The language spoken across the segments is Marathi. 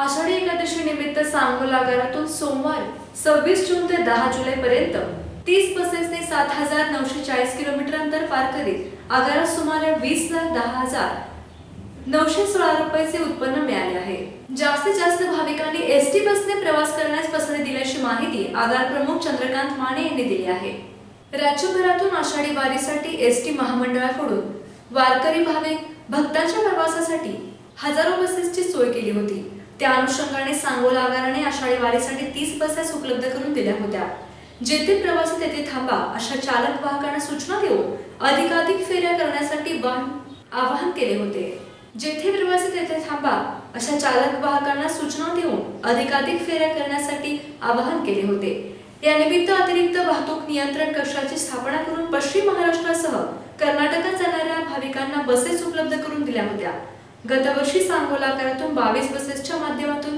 आषाढी एकादशी निमित्त सांगोला आगारातून सोमवार सव्वीस जून ते दहा जुलै पर्यंत तीस बसेसने सात हजार नऊशे चाळीस किलोमीटर अंतर पार करीत आगारात सुमारे वीस लाख दहा हजार नऊशे सोळा रुपयाचे उत्पन्न मिळाले आहे. जास्तीत जास्त भाविकांनी एस टी बसने प्रवास करण्यास पसंती दिल्याची माहिती आगार प्रमुख चंद्रकांत माने यांनी दिली आहे. राज्यभरातून आषाढी वारीसाठी एस टी महामंडळाकडून वारकरी भाविक भक्तांच्या प्रवासासाठी हजारो बसेसची सोय केली होती. त्या अनुषंगाने सांगोला आगाराने आषाढी वारीसाठी तीस बसेस उपलब्ध करून दिल्या होत्या. जेथे प्रवासी तेथे थांबा अशा चालक वाहकांना सूचना देऊन अधिकाधिक फेऱ्या करण्यासाठी वाहन आवाहन केले होते. जेथे प्रवासी तेथे थांबा अशा चालक वाहकांना सूचना देऊन अधिकाधिक फेऱ्या करण्यासाठी आवाहन केले होते. या निमित्त अतिरिक्त वाहतूक नियंत्रण कक्षाची स्थापना करून पश्चिम महाराष्ट्रासह कर्नाटकात जाणाऱ्या भाविकांना बसेस उपलब्ध करून दिल्या होत्या. गतवर्षी सांगोला आकारातून बावीस बसेसच्या माध्यमातून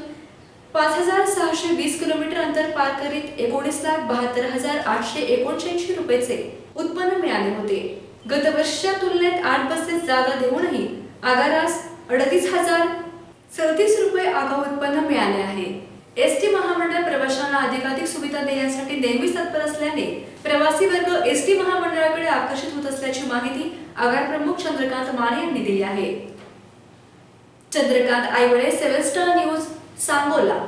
पाच हजार सहाशे वीस किलोमीटर अंतर पार करीत एकोणीस लाख बहात्तर हजार आठशे एकोणऐंशी रुपयाचे उत्पन्न मिळाले होते. गतवर्षीच्या तुलनेत आठ बसेस जागा देऊनही आगारास अडतीस हजार सदतीस रुपये आगाऊ उत्पन्न मिळाले आहे. एस टी महामंडळ प्रवाशांना अधिकाधिक सुविधा देण्यासाठी नेहमी तत्पर असल्याने प्रवासी वर्ग एस टी महामंडळाकडे आकर्षित होत असल्याची माहिती आगार प्रमुख चंद्रकांत माने यांनी दिली आहे. Chandrakant Aiwale seven star news Sangola.